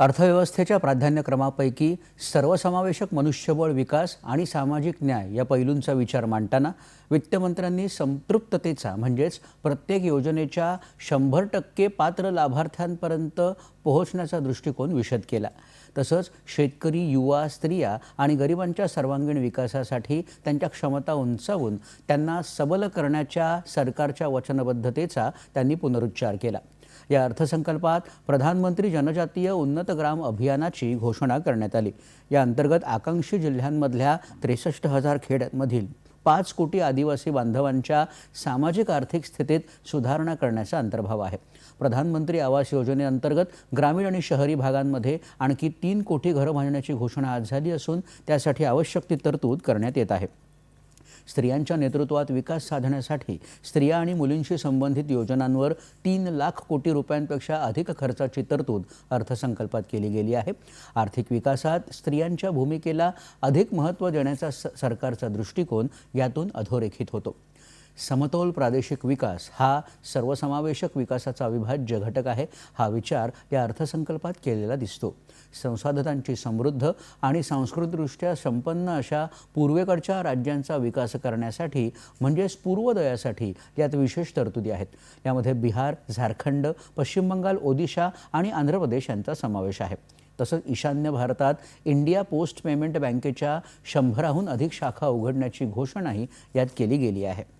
अर्थव्यवस्थेच्या प्राधान्यक्रमापैकी सर्वसमावेशक मनुष्यबळ विकास आणि सामाजिक न्याय या पैलूंचा विचार मांडताना वित्तमंत्र्यांनी संतृप्ततेचा म्हणजेच प्रत्येक योजनेच्या शंभर टक्के पात्र लाभार्थ्यांपर्यंत पोहोचण्याचा दृष्टिकोन विशद केला. तसंच शेतकरी युवा स्त्रिया आणि गरिबांच्या सर्वांगीण विकासासाठी त्यांच्या क्षमता उंचावून त्यांना सबल करण्याच्या सरकारच्या वचनबद्धतेचा त्यांनी पुनरुच्चार केला. या अर्थसंकल्पात प्रधानमंत्री जनजातीय उन्नत ग्राम अभियानाची घोषणा करण्यात आली. या अंतर्गत आकांक्षी जिल्ह्यांमधल्या त्रेसष्ट हजार खेड्यांमधील पाच कोटी आदिवासी बांधवांच्या सामाजिक आर्थिक स्थितीत सुधारणा करण्याचा अंतर्भाव आहे. प्रधानमंत्री आवास योजनेअंतर्गत ग्रामीण आणि शहरी भागांमध्ये आणखी तीन कोटी घरं बांधण्याची घोषणा आज झाली असून त्यासाठी आवश्यक ती तरतूद करण्यात येत आहे. स्त्रियांच्या नेतृत्वात विकास साधण्यासाठी स्त्रिया आणि मुलींशी संबंधित योजनांवर तीन लाख कोटी रुपयांपेक्षा अधिक खर्चाची तरतूद अर्थसंकल्पात केली गेली आहे. आर्थिक विकासात स्त्रियांच्या भूमिकेला अधिक महत्त्व देण्याचा स सरकारचा दृष्टिकोन यातून अधोरेखित होतो. समतोल प्रादेशिक विकास हा सर्वसमावेशक विकासाचा अविभाज्य घटक आहे. हा विचार या अर्थसंकल्पात केलेला दिसतो. संसाधनांची समृद्ध आणि सांस्कृतिकदृष्ट्या संपन्न अशा पूर्वेकडच्या राज्यांचा विकास करण्यासाठी म्हणजेच पूर्वोदयासाठी यात विशेष तरतुदी आहेत. यामध्ये बिहार झारखंड पश्चिम बंगाल ओदिशा आणि आंध्र प्रदेश यांचा समावेश आहे. तसंच ईशान्य भारतात इंडिया पोस्ट पेमेंट बँकेच्या शंभराहून अधिक शाखा उघडण्याची घोषणाही यात केली गेली आहे.